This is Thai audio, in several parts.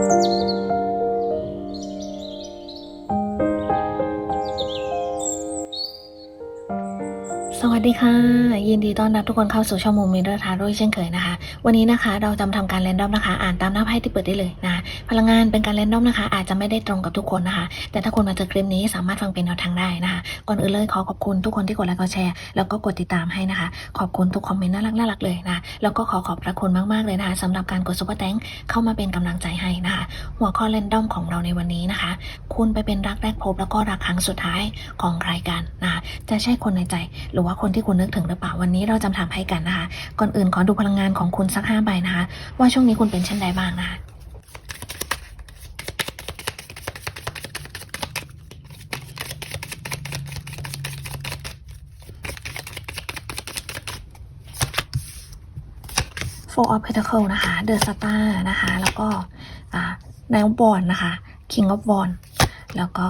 สวัสดีค่ะ ยินดีต้อนรับทุกคนเข้าสู่ช่องมุมมิเดอร์ทาโร่เช่นเคยนะคะ วันนี้นะคะเราจะทำการเรนดอมนะคะ อ่านตามหน้าไพ่ที่เปิดได้เลยนะ พลังงานเป็นการแรนดอมนะคะ อาจจะไม่ได้ตรงกับทุกคนนะคะ แต่ถ้าคุณมาเจอคลิปนี้สามารถฟังเป็นแนวทางได้นะคะก่อนอื่นเลยขอขอบคุณทุกคนที่กดไลค์กดแชร์แล้วก็กดติดตามให้นะคะ ขอบคุณทุกคอมเมนต์น่ารักน่ารักเลยนะแล้วก็ขอขอบพระคุณมากๆเลยนะคะสำหรับการกดซุปเปอร์แตงเข้ามาเป็นกำลังใจให้นะคะ หัวข้อแรนด้อมของเราในวันนี้นะคะ คุณไปเป็นรักแรกพบแล้วก็รักครั้งสุดท้ายของใครกันนะคะจะใช่คนในใจ หรือว่าคนที่คุณนึกถึงหรือเปล่าวันนี้เราจะถามให้กันนะคะ ก่อนอื่นขอดูพลังงานของคุณสักห้าใบนะคะ ว่าช่วงนี้คุณเป็นเช่นใดบ้างนะคะ Four of Pentacle นะคะ The Star นะคะ แล้วก็อ่า Nine of Wands นะคะ King of Wands แล้วก็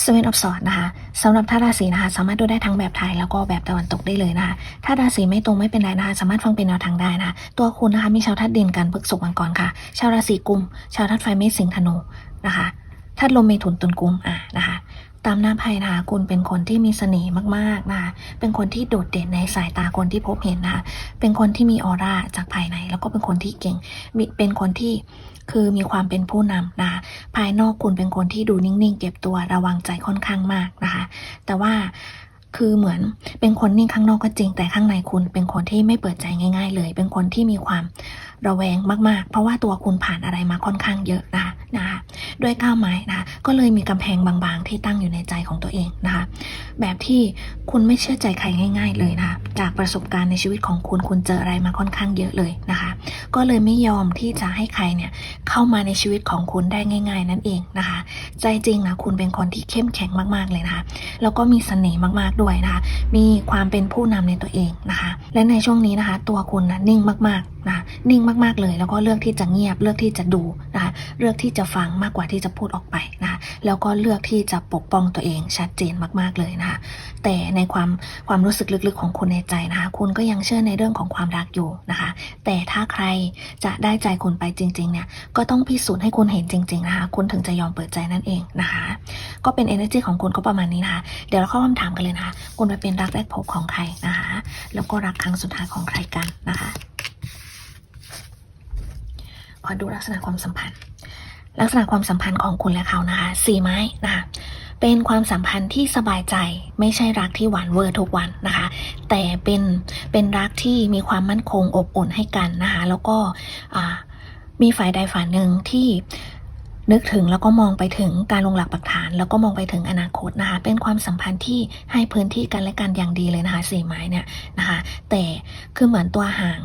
Seven of Swords นะคะสำหรับท่าราศีนะคะ สามารถดูได้ทั้งแบบไทยแล้วก็แบบตะวันตกได้เลยนะคะถ้าราศีไม่ตรงไม่เป็นไรนะคะ สามารถฟังเป็นแนวทางได้นะคะ ตัวคุณนะคะมีชาวธาตุดินกันพฤกษกมังกรค่ะ ชาวราศีกุม ชาวธาตุไฟเมษสิงห์ธนูนะคะธาตุลมเมถุนตุลกุมอะนะคะ ตามหน้าไพ่นะคะคุณเป็นคนที่มีเสน่ห์มากๆนะคะเป็นคนที่โดดเด่นในสายตาคนที่พบเห็นนะคะเป็นคนที่มีออร่าจากภายใน แล้วก็เป็นคนที่เก่งมีเป็นคนที่คือมีความเป็นผู้นำนะคะภายนอกคุณเป็นคนที่ดูนิ่ง ๆ เก็บตัวระวังใจค่อนข้างมากนะคะแต่ว่าคือเหมือนเป็นคนนิ่งข้างนอกก็จริงแต่ข้างในคุณเป็นคนที่ไม่เปิดใจง่าย ๆ เลย เป็นคนที่มีความระแวงมากๆ เพราะว่าตัวคุณผ่านอะไรมาค่อนข้างเยอะนะคะ ด้วยก้าวไม้นะคะก็เลยมีกำแพงบางๆ ที่ตั้งอยู่ในใจของตัวเองนะคะแบบที่คุณไม่เชื่อใจใครง่าย ๆ เลยนะคะจากประสบการณ์ในชีวิตของคุณคุณเจออะไรมาค่อนข้างเยอะเลยนะคะก็เลยไม่ยอมที่จะให้ใครเนี่ยเข้ามาในชีวิตของคุณได้ง่าย ๆ นั่นเองนะคะใจจริงนะคุณเป็นคนที่เข้มแข็งมากๆเลยนะคะแล้วก็มีเสน่ห์มากๆด้วยนะคะ มีความเป็นผู้นำในตัวเองนะคะ และในช่วงนี้นะคะ ตัวคุณนะนิ่งมากๆนะนิ่งมากๆเลย แล้วก็เลือกที่จะเงียบเลือกที่จะดูนะคะเลือกที่จะฟังมากกว่าที่จะพูดออกไปนะคะแล้วก็เลือกที่จะปกป้องตัวเองชัดเจนมากๆเลยนะคะแต่ในความความรู้สึกลึกๆของคุณในใจนะคะ คุณก็ยังเชื่อในเรื่องของความรักอยู่นะคะ แต่ถ้าใครจะได้ใจคุณไปจริงๆเนี่ยก็ต้องพิสูจน์ให้คุณเห็นจริงๆนะคะคุณถึงจะยอมเปิดใจนั่นเองนะคะ ก็เป็น energy ของคุณก็ประมาณนี้นะคะเดี๋ยวเราเข้าคำถามกันเลยนะคะคุณไปเป็นรักแรกพบของใครนะคะแล้วก็รักครั้งสุดท้ายของใครกันนะคะขอดูลักษณะความสัมพันธ์ ลักษณะความสัมพันธ์ของคุณและเขานะคะสี่ไม้นะคะเป็นความสัมพันธ์ที่สบายใจไม่ใช่รักที่หวานเวอร์ทุกวันนะคะ แต่เป็นเป็นรักที่มีความมั่นคงอบอุ่นให้กันนะคะแล้วก็มีฝ่ายใดฝ่ายหนึ่งที่ นึกถึงแล้วก็มองไปถึงการลงหลักปักฐาน แล้วก็มองไปถึงอนาคตนะคะ เป็นความสัมพันธ์ที่ให้พื้นที่กันและกันอย่างดีเลยนะคะสี่ไม้เนี่ยนะคะ แต่คือเหมือนตัวห่าง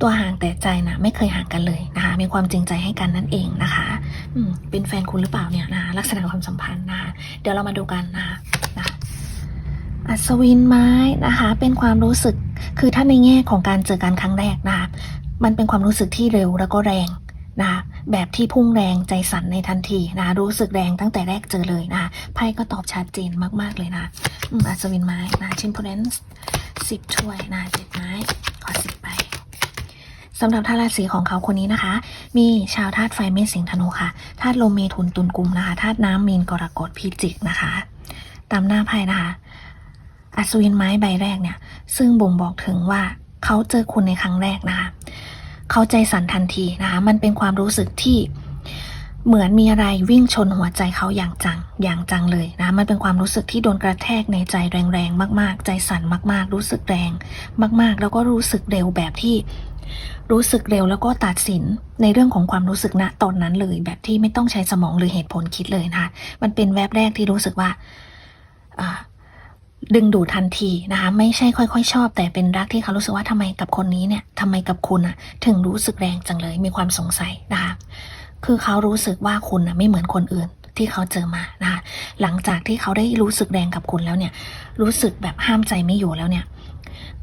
ตัวห่างแต่ใจนะไม่เคยห่างกันเลยนะคะ มีความจริงใจให้กันนั่นเองนะคะอืมเป็นแฟนคุณหรือเปล่าเนี่ยนะคะลักษณะความสัมพันธ์นะคะเดี๋ยวเรามาดูกันนะคะนะคะอัศวินไม้นะคะ เป็นความรู้สึกคือถ้าในแง่ของการเจอกันครั้งแรกนะคะมันเป็นความรู้สึกที่เร็วแล้วก็แรง นะคะแบบที่พุ่งแรงใจสั่นในทันทีนะะรู้สึกแรงตั้งแต่แรกเจอเลยนะคะไพ่ก็ตอบชัดเจนมากๆเลยนะอัศวินไม้นะชิมโพเรนส์สิบถ้วยนะเจ็ดไม้ขอสิบใบสำหรับธาตุราศีของเขาคนนี้นะคะ มีชาวธาตุไฟเมษสิงห์ธนูค่ะธาตุลมเมถุนตุลกุมนะคะธาตุน้ำมีนกรกฎพิจิกนะคะ ตามหน้าไพ่นะคะอัศวินไม้ใบแรกเนี่ย ซึ่งบ่งบอกถึงว่าเขาเจอคุณในครั้งแรกนะคะ เขาใจสั่นทันทีนะคะ มันเป็นความรู้สึกที่เหมือนมีอะไรวิ่งชนหัวใจเขาอย่างจัง อย่างจังเลยนะ มันเป็นความรู้สึกที่โดนกระแทกในใจแรงๆ มาก ๆ ใจสั่นมากๆ รู้สึกแรงมากๆ แล้วก็รู้สึกเร็วแบบที่รู้สึกเร็วแล้วก็ตัดสินในเรื่องของความรู้สึกณตอนนั้นเลย แบบที่ไม่ต้องใช้สมองหรือเหตุผลคิดเลยนะคะ มันเป็นแวบแรกที่รู้สึกว่าอ่า ดึงดูดทันทีนะคะ ไม่ใช่ค่อย ๆ ชอบ แต่เป็นรักที่เขารู้สึกว่าทำไมกับคนนี้เนี่ยทำไมกับคุณอะถึงรู้สึกแรงจังเลยมีความสงสัยนะคะ คือเขารู้สึกว่าคุณอะไม่เหมือนคนอื่นที่เขาเจอมานะคะหลังจากที่เขาได้รู้สึกแรงกับคุณแล้วเนี่ย รู้สึกแบบห้ามใจไม่อยู่แล้วเนี่ย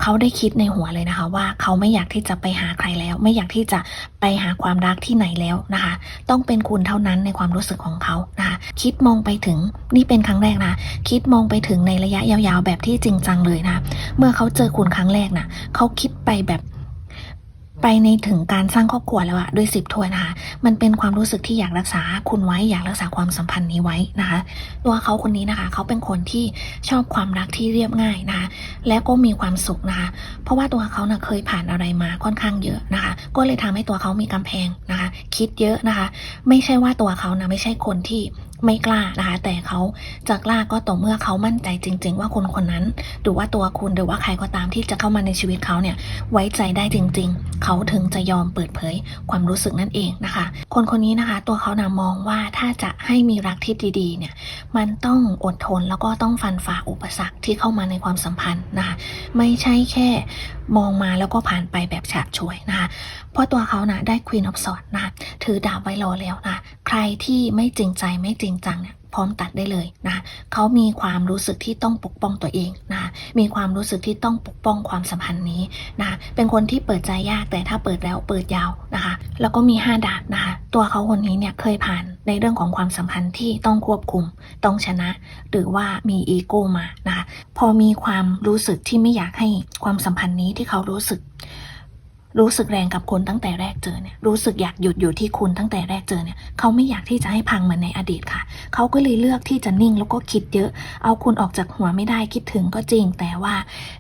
เขาได้คิดในหัวเลยนะคะ ว่าเขาไม่อยากที่จะไปหาใครแล้ว ไม่อยากที่จะไปหาความรักที่ไหนแล้วนะคะ ต้องเป็นคุณเท่านั้นในความรู้สึกของเขานะคะ คิดมองไปถึงนี่เป็นครั้งแรกนะ คิดมองไปถึงในระยะยาวๆ แบบที่จริงจังเลยนะ เมื่อเขาเจอคุณครั้งแรกนะเขาคิดไปแบบไปในถึงการสร้างครอบครัวแล้วอะด้วยสิบถ้วยนะคะ มันเป็นความรู้สึกที่อยากรักษาคุณไว้อยากรักษาความสัมพันธ์นี้ไว้นะคะ ตัวเขาคนนี้นะคะ เขาเป็นคนที่ชอบความรักที่เรียบง่ายนะคะ และก็มีความสุขนะคะ เพราะว่าตัวเขานะ่ะเคยผ่านอะไรมาค่อนข้างเยอะนะคะ ก็เลยทำให้ตัวเขามีกำแพงนะคะ คิดเยอะนะคะ ไม่ใช่ว่าตัวเขานะไม่ใช่คนที่ ไม่กล้านะคะ แต่เขาจะกล้าก็ต่อเมื่อเขามั่นใจจริง ๆ ว่าคนคนนั้น หรือว่าตัวคุณหรือว่าใครก็ตามที่จะเข้ามาในชีวิตเขาเนี่ยไว้ใจได้จริง ๆ เขาถึงจะยอมเปิดเผยความรู้สึกนั่นเองนะคะ คนคนนี้นะคะ ตัวเขานะมองว่าถ้าจะให้มีรักที่ดีๆเนี่ยมันต้องอดทนแล้วก็ต้องฟันฝ่าอุปสรรคที่เข้ามาในความสัมพันธ์นะคะไม่ใช่แค่มองมาแล้วก็ผ่านไปแบบฉาบฉวยนะคะเพราะตัวเขานะได้ Queen of Swords นะคะถือดาบไว้รอแล้วนะใครที่ไม่จริงใจไม่จริงจังเนี่ยพร้อมตัดได้เลยนะคะเขามีความรู้สึกที่ต้องปกป้องตัวเองนะคะมีความรู้สึกที่ต้องปกป้องความสัมพันธ์นี้นะคะเป็นคนที่เปิดใจยากแต่ถ้าเปิดแล้วเปิดยาวนะคะแล้วก็มีห้าดาบนะคะตัวเขาคนนี้เนี่ยเคยผ่านในเรื่องของความสัมพันธ์ที่ต้องควบคุม ต้องชนะ หรือว่ามีอีโก้มานะคะพอมีความรู้สึกที่ไม่อยากให้ความสัมพันธ์นี้ที่เขารู้สึก รู้สึกแรงกับคุณตั้งแต่แรกเจอเนี่ยรู้สึกอยากหยุดอยู่ที่คุณตั้งแต่แรกเจอเนี่ยเขาไม่อยากที่จะให้พังเหมือนในอดีตค่ะ เขาก็เลยเลือกที่จะนิ่งแล้วก็คิดเยอะ เอาคุณออกจากหัวไม่ได้คิดถึงก็จริง แต่ว่า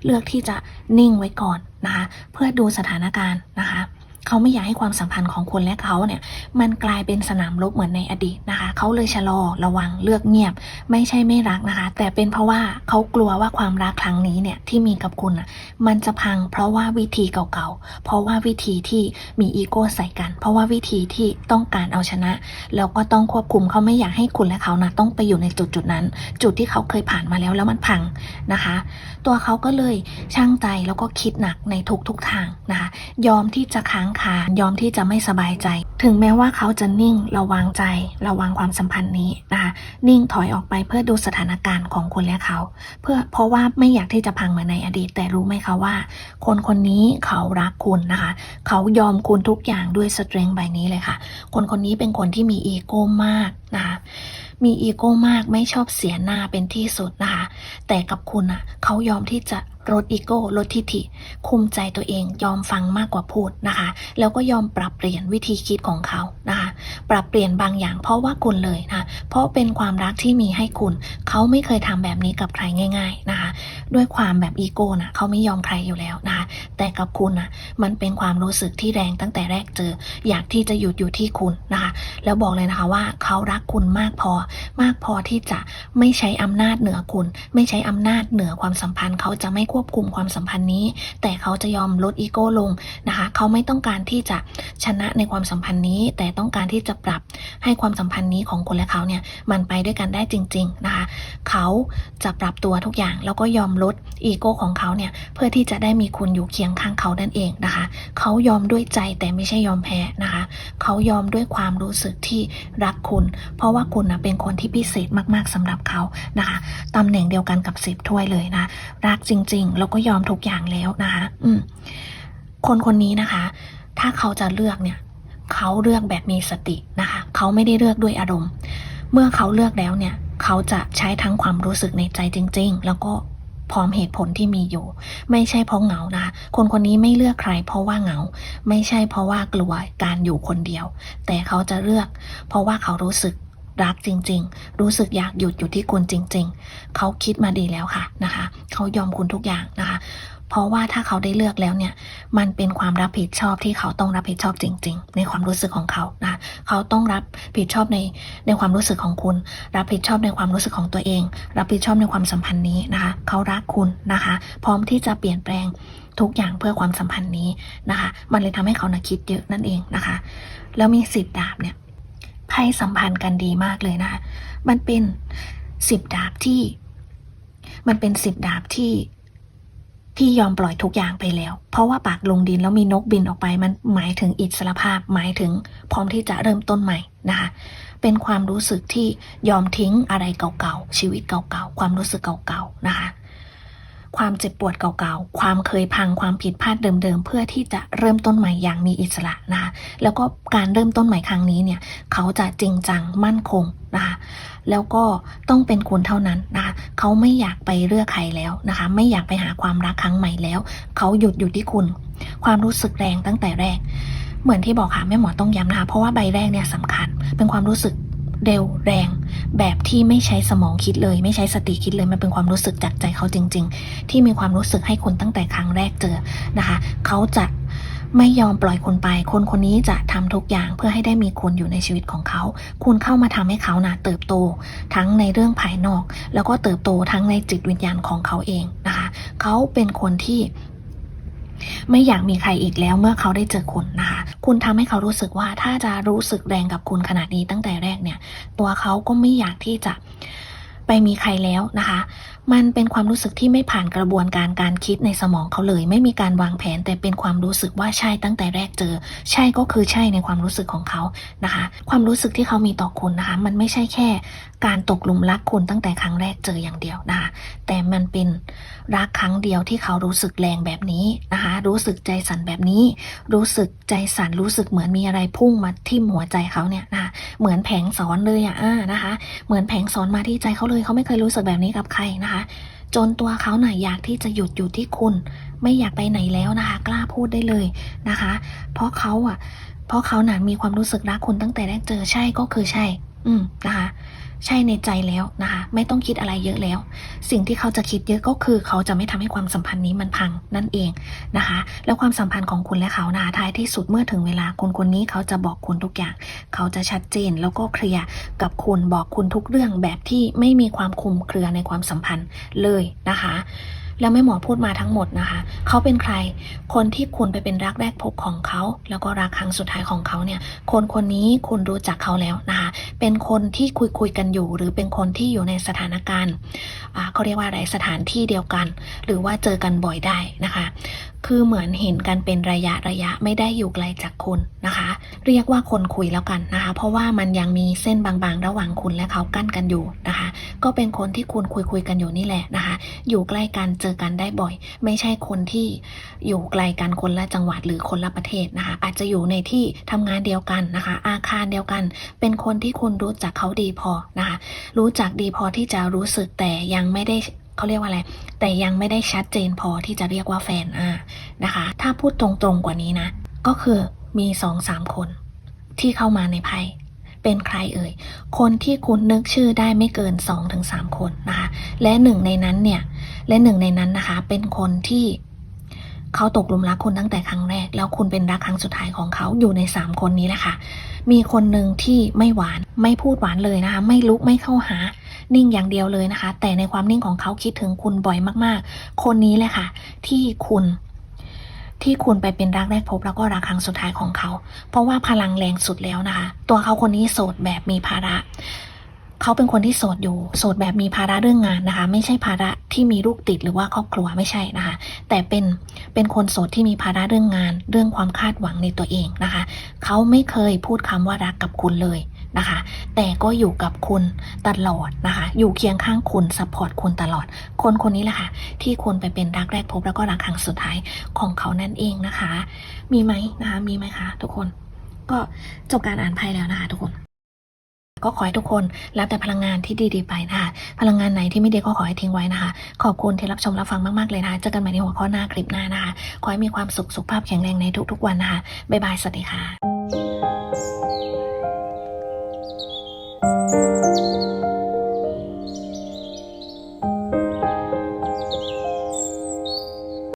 เลือกที่จะนิ่งไว้ก่อนนะคะ เพื่อดูสถานการณ์นะคะ เขาไม่อยากให้ความสัมพันธ์ของคุณและเขาเนี่ยมันกลายเป็นสนามรบเหมือนในอดีตนะคะ เขาเลยชะลอระวังเลือกเงียบ ไม่ใช่ไม่รักนะคะ แต่เป็นเพราะว่าเขากลัวว่าความรักครั้งนี้เนี่ยที่มีกับคุณอะมันจะพัง เพราะว่าวิธีเก่าๆ เพราะว่าวิธีที่มีอีโก้ใส่กัน เพราะว่าวิธีที่ต้องการเอาชนะ แล้วก็ต้องควบคุมเขาไม่อยากให้คุณและเขานะต้องไปอยู่ในจุดจุดๆนั้น จุดที่เขาเคยผ่านมาแล้วแล้วมันพังนะคะ ตัวเขาก็เลยช่างใจแล้วก็คิดหนักในทุกๆทางนะคะ ยอมที่จะค้างคายอมที่จะไม่สบายใจ ถึงแม้ว่าเขาจะนิ่งระวังใจ ระวังความสัมพันธ์นี้นะคะนิ่งถอยออกไปเพื่อดูสถานการณ์ของคุณและเขา เพื่อเพราะว่าไม่อยากที่จะพังเหมือนในอดีต แต่รู้ไหมคะว่า คนคนนี้เขารักคุณนะคะ เขายอมคุณทุกอย่างด้วยสเตรงใบนี้เลยค่ะ คนคนนี้เป็นคนที่มีอีโก้มากนะคะมีอีโก้มากไม่ชอบเสียหน้าเป็นที่สุดนะคะ แต่กับคุณอะ เขายอมที่จะ ลดอีโก้ลดทิฐิ คุมใจตัวเองยอมฟังมากกว่าพูดนะคะ แล้วก็ยอมปรับเปลี่ยนวิธีคิดของเขานะคะ ปรับเปลี่ยนบางอย่างเพราะว่าคุณเลยนะเพราะเป็นความรักที่มีให้คุณ เขาไม่เคยทำแบบนี้กับใครง่าย ๆนะคะ ด้วยความแบบอีโก้นะเขาไม่ยอมใครอยู่แล้วนะคะ แต่กับคุณนะมันเป็นความรู้สึกที่แรงตั้งแต่แรกเจอ อยากที่จะหยุดอยู่ที่คุณนะคะ แล้วบอกเลยนะคะว่าเขารักคุณมากพอ มากพอที่จะไม่ใช้อำนาจเหนือคุณ ไม่ใช้อำนาจเหนือความสัมพันธ์เขาจะไม่ควบควบคุมความสัมพันธ์นี้ แต่เขาจะยอมลดอีโก้ลงนะคะ เขาไม่ต้องการที่จะชนะในความสัมพันธ์นี้ แต่ต้องการที่จะปรับให้ความสัมพันธ์นี้ของคุณและเขาเนี่ยมันไปด้วยกันได้จริง ๆนะคะ เขาจะปรับตัวทุกอย่างแล้วก็ยอมลดอีโก้ของเขาเนี่ยเพื่อที่จะได้มีคุณอยู่เคียงข้างเขานั่นเองนะคะ เขายอมด้วยใจแต่ไม่ใช่ยอมแพ้นะคะ เขายอมด้วยความรู้สึกที่รักคุณ เพราะว่าคุณนะเป็นคนที่พิเศษมากๆสำหรับเขานะคะตำแหน่งเดียวกันกับสิบถ้วยเลยนะรักจริงๆ แล้วก็ยอมทุกอย่างแล้วนะคะ อืม คนคนนี้นะคะ ถ้าเขาจะเลือกเนี่ย เขาเลือกแบบมีสตินะคะ เขาไม่ได้เลือกด้วยอารมณ์ เมื่อเขาเลือกแล้วเนี่ย เขาจะใช้ทั้งความรู้สึกในใจจริง ๆ แล้วก็พร้อมเหตุผลที่มีอยู่ ไม่ใช่เพราะเหงานะคะคนคนนี้ไม่เลือกใคร เพราะว่าเหงา ไม่ใช่เพราะว่ากลัวการอยู่คนเดียว แต่เขาจะเลือก เพราะว่าเขารู้สึก รักจริง ๆ รู้สึกอยากหยุดอยู่ที่คุณจริง ๆ เขาคิดมาดีแล้วค่ะนะคะ เขายอมคุณทุกอย่างนะคะ เพราะว่าถ้าเขาได้เลือกแล้วเนี่ย มันเป็นความรับผิดชอบที่เขาต้องรับผิดชอบจริง ๆ ในความรู้สึกของเขานะ เขาต้องรับผิดชอบในในความรู้สึกของคุณ รับผิดชอบในความรู้สึกของตัวเอง รับผิดชอบในความสัมพันธ์นี้นะคะ เขารักคุณนะคะ พร้อมที่จะเปลี่ยนแปลงทุกอย่างเพื่อความสัมพันธ์นี้นะคะ มันเลยทำให้เขานะคิดเยอะนั่นเองนะคะ แล้วมีสิบดาบเนี่ย ไพ่สัมพันธ์กันดีมากเลยนะคะมันเป็นสิบดาบที่ มันเป็นสิบดาบที่ที่ยอมปล่อยทุกอย่างไปแล้ว เพราะว่าปากลงดินแล้วมีนกบินออกไป มันหมายถึงอิสรภาพ หมายถึงพร้อมที่จะเริ่มต้นใหม่นะคะ เป็นความรู้สึกที่ยอมทิ้งอะไรเก่าๆ ชีวิตเก่าๆ ความรู้สึกเก่าๆ นะคะ ความเจ็บปวดเก่าๆ ความเคยพังความผิดพลาดเดิมๆ เพื่อที่จะเริ่มต้นใหม่อย่างมีอิสระนะคะแล้วก็การเริ่มต้นใหม่ครั้งนี้เนี่ยเขาจะจริงจังมั่นคงนะคะแล้วก็ต้องเป็นคุณเท่านั้นนะคะเขาไม่อยากไปเลือกใครแล้วนะคะ ไม่อยากไปหาความรักครั้งใหม่แล้ว เขาหยุดอยู่ที่คุณ ความรู้สึกแรงตั้งแต่แรก เหมือนที่บอกค่ะแม่หมอต้องย้ำนะคะเพราะว่าใบแรกเนี่ยสำคัญ เป็นความรู้สึก เร็วแรง แบบที่ไม่ใช้สมองคิดเลย ไม่ใช้สติคิดเลยมันเป็นความรู้สึกจากใจเขาจริง ๆ ที่มีความรู้สึกให้คุณตั้งแต่ครั้งแรกเจอนะคะ เขาจะไม่ยอมปล่อยคุณไป คนคนนี้จะทำทุกอย่างเพื่อให้ได้มีคุณอยู่ในชีวิตของเขา คุณเข้ามาทำให้เขานะเติบโต ทั้งในเรื่องภายนอก แล้วก็เติบโตทั้งในจิตวิญญาณของเขาเองนะคะ เขาเป็นคนที่ ไม่อยากมีใครอีกแล้วเมื่อเขาได้เจอคุณนะคะคุณทำให้เขารู้สึกว่าถ้าจะรู้สึกแรงกับคุณขนาดนี้ตั้งแต่แรกเนี่ย ตัวเขาก็ไม่อยากที่จะไปมีใครแล้วนะคะ มันเป็นความรู้สึกที่ไม่ผ่านกระบวนการการคิดในสมองเขาเลย ไม่มีการวางแผนแต่เป็นความรู้สึกว่าใช่ตั้งแต่แรกเจอ ใช่ก็คือใช่ในความรู้สึกของเขานะคะ ความรู้สึกที่เขามีต่อคุณนะคะ มันไม่ใช่แค่การตกหลุมรักคุณตั้งแต่ครั้งแรกเจออย่างเดียวนะคะแต่มันเป็นรักครั้งเดียวที่เขารู้สึกแรงแบบนี้นะคะรู้สึกใจสั่นแบบนี้ รู้สึกใจสั่นรู้สึกเหมือนมีอะไรพุ่งมาทิ่มหัวใจเขาเนี่ยนะคะเหมือนแผงสอนเลยอะอ่านะคะ เหมือนแผงสอนมาที่ใจเขาเลยเขาไม่เคยรู้สึกแบบนี้กับใครนะคะจนตัวเขาหน่ะอยากที่จะหยุดอยู่ที่คุณ ไม่อยากไปไหนแล้วนะคะ กล้าพูดได้เลยนะคะ เพราะเขาอะ เพราะเขาหนามีความรู้สึกรักคุณตั้งแต่แรกเจอใช่ก็คือใช่ อืมนะคะ ใช่ในใจแล้วนะคะ ไม่ต้องคิดอะไรเยอะแล้ว สิ่งที่เขาจะคิดเยอะก็คือ เขาจะไม่ทำให้ความสัมพันธ์นี้มันพังนั่นเองนะคะ แล้วความสัมพันธ์ของคุณและเขานะคะท้ายที่สุดเมื่อถึงเวลาคนคนนี้เขาจะบอกคุณทุกอย่าง เขาจะชัดเจนแล้วก็เคลียร์กับคุณบอกคุณทุกเรื่องแบบที่ไม่มีความคุมเครือในความสัมพันธ์เลยนะคะ แล้วแม่หมอพูดมาทั้งหมดนะคะ เขาเป็นใคร คนที่คุณไปเป็นรักแรกพบของเขา แล้วก็รักครั้งสุดท้ายของเขาเนี่ย คนคนนี้คุณรู้จักเขาแล้วนะคะ เป็นคนที่คุยคุยกันอยู่ หรือเป็นคนที่อยู่ในสถานการณ์เขาเรียกว่าอะไรสถานที่เดียวกัน หรือว่าเจอกันบ่อยได้นะคะ คือเหมือนเห็นกันเป็นระยะระยะไม่ได้อยู่ไกลจากคุณนะคะ เรียกว่าคนคุยแล้วกันนะคะ เพราะว่ามันยังมีเส้นบางๆ ระหว่างคุณและเขากั้นกันอยู่นะคะ ก็เป็นคนที่คุณคุยคุยกันอยู่นี่แหละนะคะ อยู่ใกล้กันเจอกันได้บ่อย ไม่ใช่คนที่อยู่ไกลกันคนละจังหวัดหรือคนละประเทศนะคะ อาจจะอยู่ในที่ทำงานเดียวกันนะคะ อาคารเดียวกัน เป็นคนที่คุณรู้จักเขาดีพอนะคะ รู้จักดีพอที่จะรู้สึกแต่ยังไม่ได้ เขาเรียกว่าอะไร แต่ยังไม่ได้ชัดเจนพอที่จะเรียกว่าแฟนอ่านะคะ ถ้าพูดตรงๆกว่านี้นะ ก็คือมีสองสามคน ที่เข้ามาในไพ่เป็นใครเอ่ย คนที่คุณนึกชื่อได้ไม่เกิน2อถึงสคนนะคะ และหนึ่งในนั้นเนี่ย และหนึ่งในนั้นนะคะ เป็นคนที่ เขาตกหลุมรักคุณตั้งแต่ครั้งแรก แล้วคุณเป็นรักครั้งสุดท้ายของเขาอยู่ใน 3 คนนี้แหละค่ะ มีคนหนึ่งที่ไม่หวานไม่พูดหวานเลยนะคะ ไม่ลุกไม่เข้าหา นิ่งอย่างเดียวเลยนะคะ แต่ในความนิ่งของเขาคิดถึงคุณบ่อยมากๆ คนนี้แหละค่ะ ที่คุณที่คุณไปเป็นรักแรกพบแล้วก็รักครั้งสุดท้ายของเขา เพราะว่าพลังแรงสุดแล้วนะคะ ตัวเขาคนนี้โสดแบบมีภาระ เขาเป็นคนที่โสดอยู่ โสดแบบมีภาระเรื่องงานนะคะ ไม่ใช่ภาระที่มีลูกติดหรือว่าครอบครัวไม่ใช่นะคะ แต่เป็นเป็นคนโสดที่มีภาระเรื่องงาน เรื่องความคาดหวังในตัวเองนะคะ เขาไม่เคยพูดคำว่ารักกับคุณเลยนะคะ แต่ก็อยู่กับคุณตลอดนะคะ อยู่เคียงข้างคุณซัพพอร์ตคุณตลอด คนคนนี้แหละค่ะ ที่คุณไปเป็นรักแรกพบแล้วก็รักครั้งสุดท้ายของเขานั่นเองนะคะ มีไหมนะคะ มีไหมคะ ทุกคน ก็จบการอ่านไพ่แล้วนะคะ ทุกคน ก็ขอให้ทุกคนรับแต่พลังงานที่ดี ๆ ไปนะคะพลังงานไหนที่ไม่ดีก็ขอให้ทิ้งไว้นะคะ ขอบคุณที่รับชมรับฟังมากๆเลยนะคะเจอกันใหม่ในหัวข้อหน้าคลิปหน้านะคะขอให้มีความสุขสุขภาพแข็งแรงในทุกๆวันนะคะบ๊ายบายสวัสดีค่ะ